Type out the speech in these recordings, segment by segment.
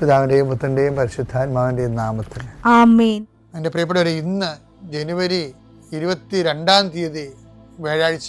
പിതാവിന്റെയും പുത്രന്റെയും പരിശുദ്ധാത്മാവിന്റെയും നാമത്തിൽ. എന്റെ പ്രിയപ്പെട്ടവരെ ഇന്ന് ജനുവരി ഇരുപത്തി രണ്ടാം തീയതി വ്യാഴാഴ്ച.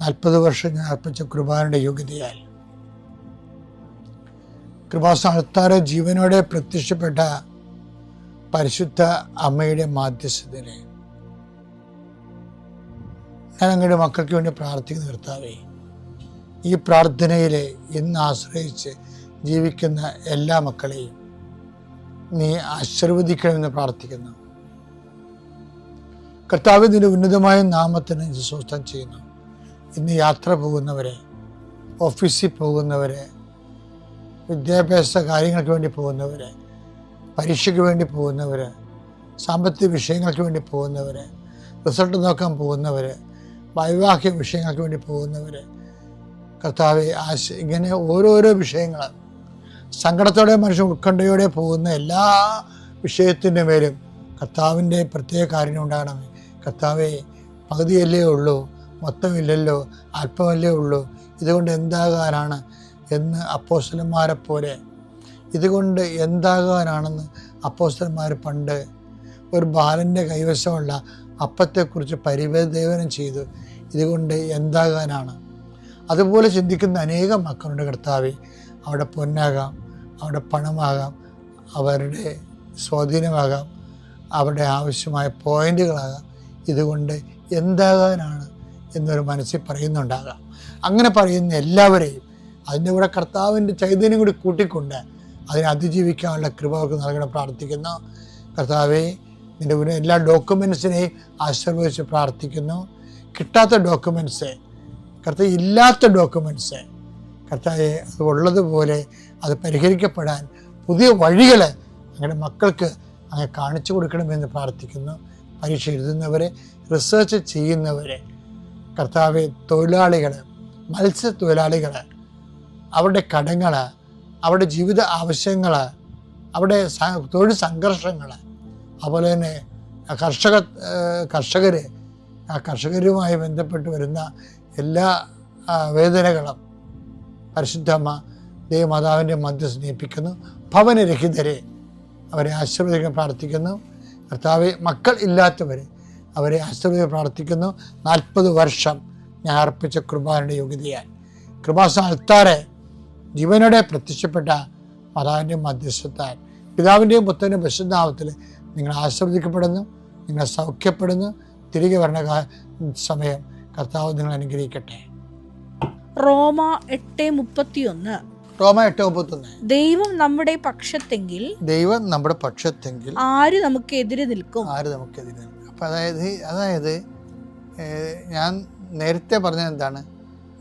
നാൽപ്പത് വർഷം ഞാൻ അർപ്പിച്ച കുർബാനയുടെ യോഗ്യതയാൽ കൃപാസ്ഥാനത്താറ് ജീവനോടെ പ്രത്യക്ഷപ്പെട്ട പരിശുദ്ധ അമ്മയുടെ മാധ്യസ്ഥതയിലെ ഞാൻ അങ്ങയുടെ മക്കൾക്ക് വേണ്ടി പ്രാർത്ഥിക്കുന്ന നിർത്താവേ ഈ പ്രാർത്ഥനയിൽ ഇന്ന് ആശ്രയിച്ച് ജീവിക്കുന്ന എല്ലാ മക്കളെയും നീ ആശീർവദിക്കണമെന്ന് പ്രാർത്ഥിക്കുന്നു. കർത്താവ് നിന്റെ ഉന്നതമായ നാമത്തിന് സ്വസ്ഥം ചെയ്യുന്നു. ഇന്ന് യാത്ര പോകുന്നവരെ ഓഫീസിൽ പോകുന്നവരെ വിദ്യാഭ്യാസ കാര്യങ്ങൾക്ക് വേണ്ടി പോകുന്നവരെ പരീക്ഷയ്ക്ക് വേണ്ടി പോകുന്നവർ സാമ്പത്തിക വിഷയങ്ങൾക്ക് വേണ്ടി പോകുന്നവർ റിസൾട്ട് നോക്കാൻ പോകുന്നവർ വൈവാഹിക വിഷയങ്ങൾക്ക് വേണ്ടി പോകുന്നവർ കർത്താവ് ആശ ഇങ്ങനെ ഓരോരോ വിഷയങ്ങൾ സങ്കടത്തോടെ മനുഷ്യൻ ഉത്കണ്ഠയോടെ പോകുന്ന എല്ലാ വിഷയത്തിന്റെ മേലും കർത്താവിന്റെ പ്രത്യേക കാര്യം ഉണ്ടാകണം കർത്താവെ പകുതിയല്ലേ ഉള്ളൂ. മൊത്തമില്ലല്ലോ അല്പമല്ലേ ഉള്ളൂ. ഇതുകൊണ്ട് എന്താകാനാണ് എന്ന് അപ്പോസ്റ്റലന്മാരെ പോലെ ഇതുകൊണ്ട് എന്താകാനാണെന്ന് അപ്പോസ്റ്റലന്മാർ പണ്ട് ഒരു ബാലന്റെ കൈവശമുള്ള അപ്പത്തെക്കുറിച്ച് പരിവേദേവനം ചെയ്തു. ഇതുകൊണ്ട് എന്താകാനാണ്? അതുപോലെ ചിന്തിക്കുന്ന അനേകം മക്കളുടെ കർത്താവെ. അവിടെ പൊന്നാകാം അവിടെ പണമാകാം അവരുടെ സ്വാധീനമാകാം അവരുടെ ആവശ്യമായ പോയിന്റുകളാകാം. ഇതുകൊണ്ട് എന്താകാനാണ്? എന്നൊരു മനസ്സിൽ പറയുന്നുണ്ടാകാം. അങ്ങനെ പറയുന്ന എല്ലാവരെയും അതിന്റെ കൂടെ കർത്താവിന്റെ ചൈതന്യം കൂടി കൂട്ടിക്കൊണ്ട് അതിനെ അതിജീവിക്കാനുള്ള കൃപ അവർക്ക് നൽകണം പ്രാർത്ഥിക്കുന്നു. കർത്താവെ നിന്റെ മുന്നിൽ എല്ലാ ഡോക്യുമെൻസിനെയും ആശീർവദിച്ച് പ്രാർത്ഥിക്കുന്നു. കിട്ടാത്ത ഡോക്യുമെന്റ്സ് കർത്താവ് ഇല്ലാത്ത ഡോക്യുമെന്റ്സ് കർത്താവെ അത് ഉള്ളതുപോലെ അത് പരിഹരിക്കപ്പെടാൻ പുതിയ വഴികൾ അങ്ങനെ മക്കൾക്ക് അങ്ങനെ കാണിച്ചു കൊടുക്കണമെന്ന് പ്രാർത്ഥിക്കുന്നു. പരീക്ഷ എഴുതുന്നവരെ റിസർച്ച് ചെയ്യുന്നവരെ കർത്താവെ തൊഴിലാളികൾ മത്സ്യത്തൊഴിലാളികൾ അവരുടെ കടങ്ങൾ അവരുടെ ജീവിത ആവശ്യങ്ങൾ അവരുടെ സ- തൊഴിൽ സംഘർഷങ്ങൾ അതുപോലെ തന്നെ കർഷക കർഷകർ ആ കർഷകരുമായി ബന്ധപ്പെട്ട് വരുന്ന എല്ലാ വേദനകളും പരിശുദ്ധമ്മ ദേവമാതാവിന്റെ മധ്യ സ്നേഹിപ്പിക്കുന്നു ഭവനരഹിതരെ അവരെ ആശീർവദിക്കാൻ പ്രാർത്ഥിക്കുന്നു. കർത്താവ് മക്കൾ ഇല്ലാത്തവരെ അവരെ അശ്രദ്ധ പ്രാർത്ഥിക്കുന്നു. നാൽപ്പത് വർഷം ഞാൻ അർപ്പിച്ച കൃപാനയുടെ യോഗ്യതയാൽ. കൃപാസ അൽത്താറെ ജീവനോടെ പ്രത്യക്ഷപ്പെട്ട മാതാവിന്റെ മധ്യസ്ഥത്താൽ പിതാവിന്റെയും പുത്രന്റെയും വിശുദ്ധാവത്തിൽ നിങ്ങൾ ആശീർവദിക്കപ്പെടുന്നു നിങ്ങൾ സൗഖ്യപ്പെടുന്നു. തിരികെ വരണ സമയം കർത്താവ് നിങ്ങൾ അനുഗ്രഹിക്കട്ടെ. റോമ എട്ട് മുപ്പത്തിയൊന്ന്. റോമ എട്ട് മുപ്പത്തൊന്ന്. ദൈവം നമ്മുടെ പക്ഷത്തെങ്കിൽ ദൈവം നമ്മുടെ പക്ഷത്തെങ്കിൽ ആര് നമുക്ക് എതിരെ നിൽക്കും? ആര് നമുക്ക് നമുക്കെതിരെ അപ്പം അതായത് അതായത് ഞാൻ നേരത്തെ പറഞ്ഞത് എന്താണ്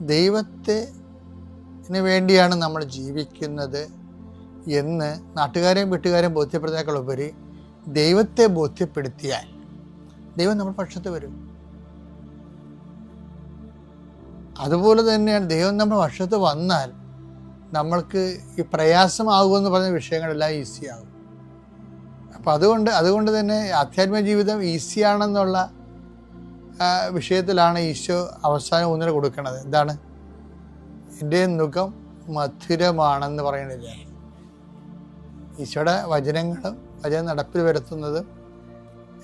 ദൈവത്തിന് വേണ്ടിയാണ് നമ്മൾ ജീവിക്കുന്നത് എന്ന് നാട്ടുകാരെയും വീട്ടുകാരെയും ബോധ്യപ്പെടുത്താക്കളുപരി ദൈവത്തെ ബോധ്യപ്പെടുത്തിയാൽ ദൈവം നമ്മുടെ പക്ഷത്ത് വരും. അതുപോലെ തന്നെയാണ് ദൈവം നമ്മുടെ പക്ഷത്ത് വന്നാൽ നമ്മൾക്ക് ഈ പ്രയാസമാകുമെന്ന് പറഞ്ഞ വിഷയങ്ങളെല്ലാം ഈസിയാകും. അപ്പം അതുകൊണ്ട് അതുകൊണ്ട് തന്നെ ആധ്യാത്മിക ജീവിതം ഈസിയാണെന്നുള്ള വിഷയത്തിലാണ് ഈശോ അവസാനം ഊന്നൽ കൊടുക്കുന്നത് എന്താണ്? എന്റെ മുഖം മധുരമാണെന്ന് പറയണില്ല ഈശോയുടെ വചനങ്ങളും വചനം നടപ്പിൽ വരുത്തുന്നതും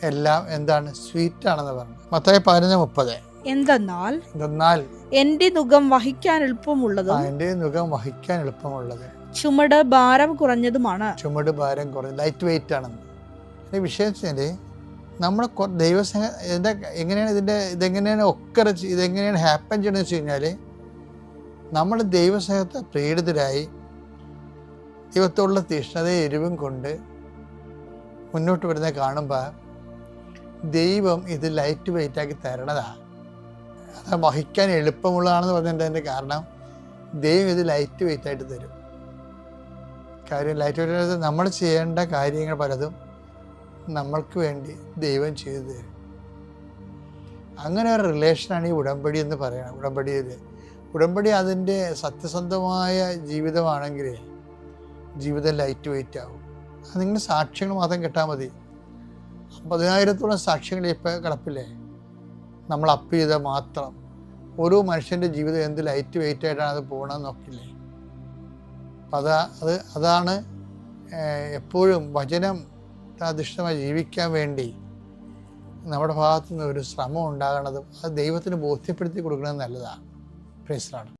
എല്ലാം എന്താണ്? സ്വീറ്റ് ആണെന്ന് പറഞ്ഞു. മത്തായി പതിനൊന്ന് മുപ്പത്. എന്തെന്നാൽ എന്തെന്നാൽ എന്റെ മുഖം വഹിക്കാൻ എളുപ്പമുള്ളത് എന്റെ മുഖം വഹിക്കാൻ എളുപ്പമുള്ളത്. ചുമട് ഭാരം കുറഞ്ഞതുമാണ്. ചുമട് ഭാരം കുറഞ്ഞ ലൈറ്റ് വെയിറ്റ് ആണെന്ന്. വിഷയം നമ്മൾ ദൈവസ്നേഹ ഇതിന്റെ എങ്ങനെയാണ് ഇതിന്റെ ഇതെങ്ങനെയാണ് ഒക്കെ ഇതെങ്ങനെയാണ് ഹാപ്പൻ ചെയ്യണമെന്ന് വെച്ച് കഴിഞ്ഞാൽ നമ്മൾ ദൈവസംഘത്തെ പ്രീഡിതരായി ദൈവത്തോടുള്ള തീഷ്ണതയും എരിവും കൊണ്ട് മുന്നോട്ട് വരുന്നത് കാണുമ്പോൾ ദൈവം ഇത് ലൈറ്റ് വെയിറ്റാക്കി തരണതാണ് അത് വഹിക്കാൻ എളുപ്പമുള്ളതാണെന്ന് പറഞ്ഞതിന്റെ കാരണം ദൈവം ഇത് ലൈറ്റ് വെയിറ്റ് ആയിട്ട് തരും. കാര്യം ലൈറ്റ് വെയിറ്റ് നമ്മൾ ചെയ്യേണ്ട കാര്യങ്ങൾ പലതും നമ്മൾക്ക് വേണ്ടി ദൈവം ചെയ്തു തരും. അങ്ങനെ ഒരു റിലേഷനാണ് ഈ ഉടമ്പടി എന്ന് പറയുന്നത്. ഉടമ്പടിയിൽ ഉടമ്പടി അതിന്റെ സത്യസന്ധമായ ജീവിതമാണെങ്കിൽ ജീവിതം ലൈറ്റ് വെയിറ്റ് ആവും. അത് നിങ്ങൾ സാക്ഷ്യങ്ങൾ മാത്രം കിട്ടാൽ മതി. പതിനായിരത്തോളം സാക്ഷ്യങ്ങൾ ഇപ്പോൾ കിടപ്പില്ലേ? നമ്മൾ അപ്പ് ചെയ്താൽ മാത്രം. ഓരോ മനുഷ്യന്റെ ജീവിതം എന്ത് ലൈറ്റ് വെയിറ്റ് ആയിട്ടാണ് അത് പോകണമെന്ന് നോക്കില്ലേ? അപ്പം അതാ അത് അതാണ് എപ്പോഴും വചനം അധിഷ്ഠിതമായി ജീവിക്കാൻ വേണ്ടി നമ്മുടെ ഭാഗത്തു നിന്ന് ഒരു ശ്രമം ഉണ്ടാകണതും അത് ദൈവത്തിന് ബോധ്യപ്പെടുത്തി കൊടുക്കുന്നത് നല്ലതാണ്. പ്രേസറാണ്